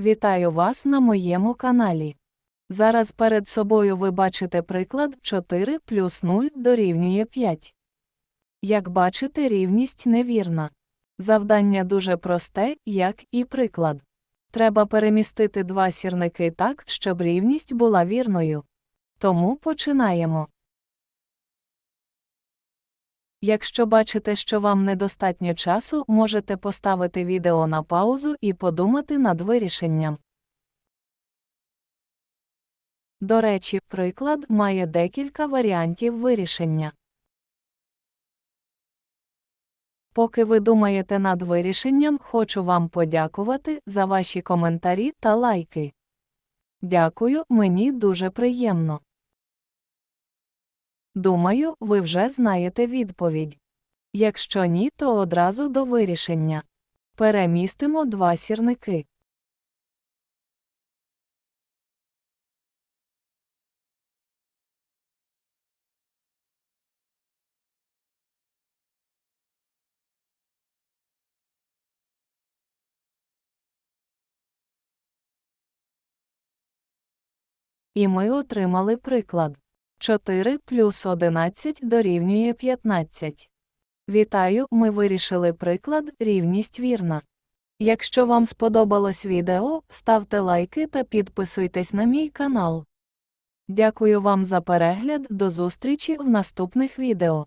Вітаю вас на моєму каналі. Зараз перед собою ви бачите приклад 4 плюс 0 дорівнює 5. Як бачите, рівність невірна. Завдання дуже просте, як і приклад. Треба перемістити два сірники так, щоб рівність була вірною. Тому починаємо. Якщо бачите, що вам недостатньо часу, можете поставити відео на паузу і подумати над вирішенням. До речі, приклад має декілька варіантів вирішення. Поки ви думаєте над вирішенням, хочу вам подякувати за ваші коментарі та лайки. Дякую, мені дуже приємно. Думаю, ви вже знаєте відповідь. Якщо ні, то одразу до вирішення. Перемістимо два сірники. І ми отримали приклад. 4 плюс 11 дорівнює 15. Вітаю, ми вирішили приклад рівність вірна. Якщо вам сподобалось відео, ставте лайки та підписуйтесь на мій канал. Дякую вам за перегляд, до зустрічі в наступних відео.